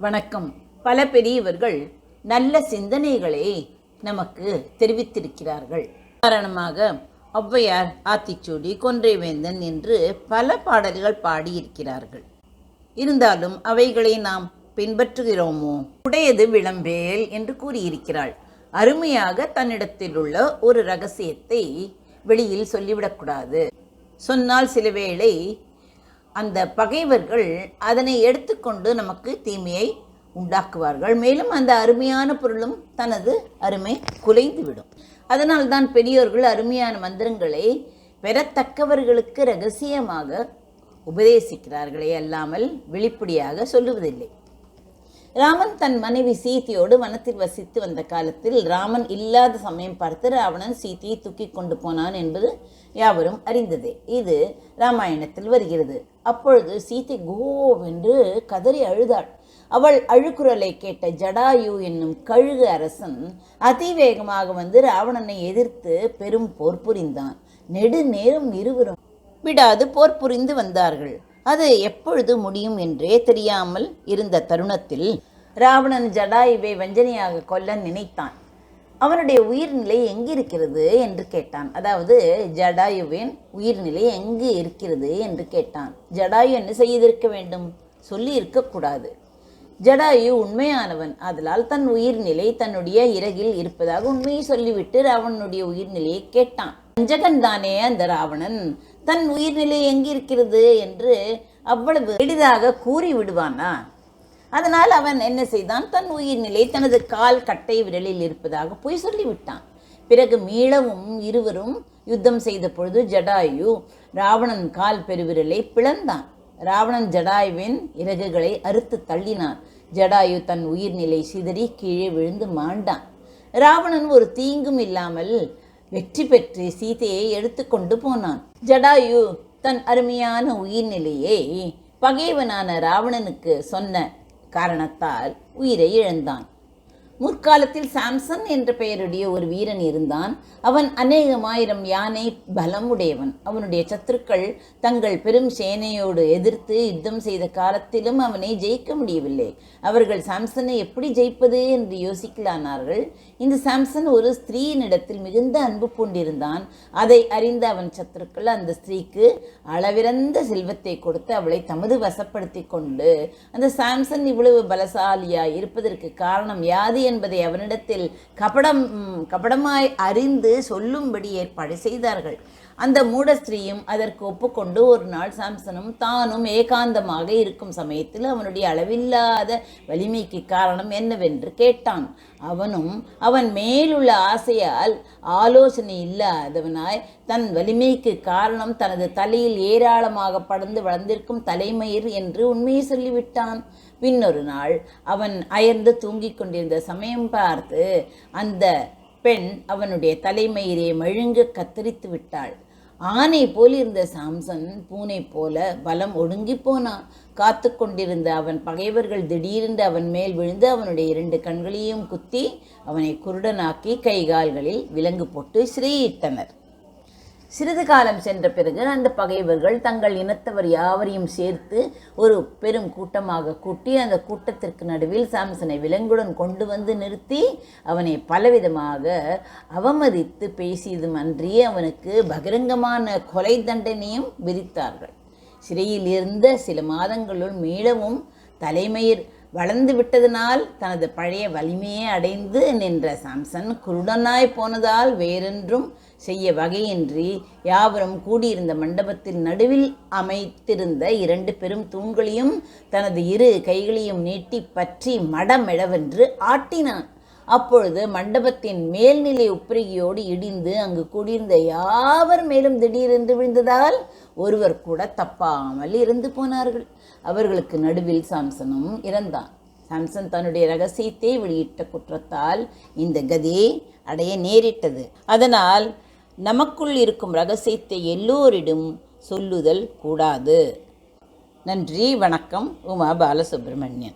வணக்கம். பல பெரியவர்கள் நல்ல சிந்தனைகளை நமக்கு தெரிவித்திருக்கிறார்கள். காரணமாக ஒளவையார் ஆத்திச்சூடி கொன்றைவேந்தன் என்று பல பாடல்கள் பாடியிருக்கிறார்கள். இருந்தாலும் அவைகளை நாம் பின்பற்றுகிறோமோ? உடையது விளம்பேல் என்று கூறியிருக்கிறாள். அருமையாக தன்னிடத்தில் உள்ள ஒரு ரகசியத்தை வெளியில் சொல்லிவிடக்கூடாது. சொன்னால் சில வேளை அந்த பகைவர்கள் அதனை எடுத்துக்கொண்டு நமக்கு தீமையை உண்டாக்குவார்கள். மேலும் அந்த அருமையான பொருளும் தனது அருமை குலைந்துவிடும். அதனால்தான் பெரியோர்கள் அருமையான மந்திரங்களை பெறத்தக்கவர்களுக்கு ரகசியமாக உபதேசிக்கிறார்களே அல்லாமல் வெளிப்படையாக சொல்லுவதில்லை. ராமன் தன் மனைவி சீதையோடு வனத்தில் வசித்து வந்த காலத்தில் ராமன் இல்லாத சமயம் பார்த்து ராவணன் சீதையை தூக்கி கொண்டு போனான் என்பது யாவரும் அறிந்ததே. இது ராமாயணத்தில் வருகிறது. அப்பொழுது சீதை கோவென்று கதறி அழுதாள். அவள் அழுக்குரலை கேட்ட ஜடாயு என்னும் கழுகு அரசன் அதிவேகமாக வந்து ராவணனை எதிர்த்து பெரும் போர் புரிந்தான். நெடுநேரம் இருவரும் விடாது போர் புரிந்து வந்தார்கள். அது எப்பொழுது முடியும் என்றே தெரியாமல் இருந்த தருணத்தில் ராவணன் ஜடாயுவை வஞ்சனையாக கொல்ல நினைத்தான். அவனுடைய உயிர்நிலை எங்கே இருக்கிறது என்று கேட்டான். அதாவது ஜடாயுவின் உயிர்நிலை எங்கு இருக்கிறது என்று கேட்டான். ஜடாயு என்ன செய்திருக்க வேண்டும்? சொல்லி இருக்கக்கூடாது ஜடாயு உண்மையானவன். அதனால் தன் உயிர்நிலை தன்னுடைய இறகில் இருப்பதாக உண்மையை சொல்லிவிட்டு ராவணனுடைய உயிர்நிலையை கேட்டான். வஞ்சகன் தானே அந்த ராவணன்? தன் உயிர்நிலை எங்கிருக்கிறது என்று அவ்வளவு எளிதாக கூறி விடுவானா அதனால் அவன் என்ன செய்தான்? தன் உயிர்நிலை தனது கால் கட்டை விரலில் இருப்பதாக போய் சொல்லிவிட்டான். பிறகு மீளவும் இருவரும் யுத்தம் செய்த பொழுது ஜடாயு ராவணன் கால் பெருவிரலை பிளந்தான். ராவணன் ஜடாயுவின் இறகுகளை அறுத்து தள்ளினான். ஜடாயு தன் உயிர்நிலை சிதறி கீழே விழுந்து மாண்டான். ராவணன் ஒரு தீங்கும் இல்லாமல் வெற்றி பெற்று சீதையை எடுத்துக்கொண்டு போனான். ஜடாயு தன் அருமையான உயிர்நிலையை பகைவனான ராவணனுக்கு சொன்ன காரணத்தால் உயிரை இழந்தான். முற்காலத்தில் சாம்சன் என்ற பெயருடைய ஒரு வீரன் இருந்தான். அவன் அநேகமாயிரம் யானை பலமுடையவன். அவனுடைய சத்துருக்கள் தங்கள் பெரும் சேனையோடு எதிர்த்து யுத்தம் செய்த காலத்திலும் அவனை ஜெயிக்க முடியவில்லை. அவர்கள் சாம்சனை எப்படி ஜெயிப்பது என்று யோசிக்கலானார்கள். இந்த சாம்சன் ஒரு ஸ்திரீயினிடத்தில் மிகுந்த அன்பு பூண்டிருந்தான். அதை அறிந்த அவன் சத்துருக்கள் அந்த ஸ்திரீக்கு அளவிறந்த செல்வத்தை கொடுத்து அவளை தமது வசப்படுத்தி கொண்டு அந்த சாம்சன் இவ்வளவு பலசாலியாய் இருப்பதற்கு காரணம் யாது என்பதை அவனிடத்தில் கபடம் கபடமாய் அறிந்து சொல்லும்படி ஏற்பாடு செய்தார்கள். அந்த மூடஸ்திரீயும் அதற்கு ஒப்புக்கொண்டு ஒரு நாள் சாம்சனும் தானும் ஏகாந்தமாக இருக்கும் சமயத்தில் அவனுடைய அளவில்லாத வலிமைக்கு காரணம் என்னவென்று கேட்டான். அவனும் அவன் மேலுள்ள ஆசையால் ஆலோசனை இல்லாதவனாய் தன் வலிமைக்கு காரணம் தனது தலையில் ஏராளமாக படர்ந்து வளர்ந்திருக்கும் தலைமயிர் என்று உண்மையை சொல்லிவிட்டான். பின்னொரு நாள் அவன் அயர்ந்து தூங்கிக் கொண்டிருந்த சமயம் பார்த்து அந்த பெண் அவனுடைய தலைமயிரை மழுங்க கத்தரித்து விட்டாள். ஆனை போல் இருந்த சாம்சன் பூனை போல பலம் ஒடுங்கி போனான். காத்து கொண்டிருந்த அவன் பகைவர்கள் திடீரென்று அவன் மேல் விழுந்து அவனுடைய இரண்டு கண்களையும் குத்தி அவனை குருடனாக்கி கை கால்களில் விலங்கு போட்டு சிறையிட்டனர். சிறிது காலம் சென்ற பிறகு அந்த பகைவர்கள் தங்கள் இனத்தவர் யாவரையும் சேர்த்து ஒரு பெரும் கூட்டமாக கூட்டி அந்த கூட்டத்திற்கு நடுவில் சாம்சனை விலங்குடன் கொண்டு வந்து நிறுத்தி அவனை பலவிதமாக அவமதித்து பேசியதும் அன்றி அவனுக்கு பகிரங்கமான கொலை தண்டனையும் விதித்தார்கள். சிறையில் இருந்த சில மாதங்களுள் மீளவும் தலைமையர் வளர்ந்து விட்டதனால் தனது பழைய வலிமையை அடைந்து நின்ற சாம்சன் குருடனாய் போனதால் வேறென்றும் செய்ய வகையின்றி யாவரும் கூடியிருந்த மண்டபத்தின் நடுவில் அமைத்திருந்த இரண்டு பெரும் தூண்களையும் தனது இரு கைகளையும் நீட்டி பற்றி மடமெடவென்று ஆட்டினான். அப்பொழுது மண்டபத்தின் மேல்நிலை உப்பரிகையோடு இடிந்து அங்கு கூடியிருந்த யாவர் மேலும் திடீரென்று விழுந்ததால் ஒருவர் கூட தப்பாமல் இருந்து போனார்கள். அவர்களுக்கு நடுவில் சாம்சனும் இறந்தான். சாம்சன் தன்னுடைய ரகசியத்தை வெளியிட்ட குற்றத்தால் இந்த கதியை அடைய நேரிட்டது. அதனால் நமக்குள் இருக்கும் ரகசியத்தை எல்லோரிடம் சொல்லுதல் கூடாது. நன்றி வணக்கம். உமா பாலசுப்ரமணியன்.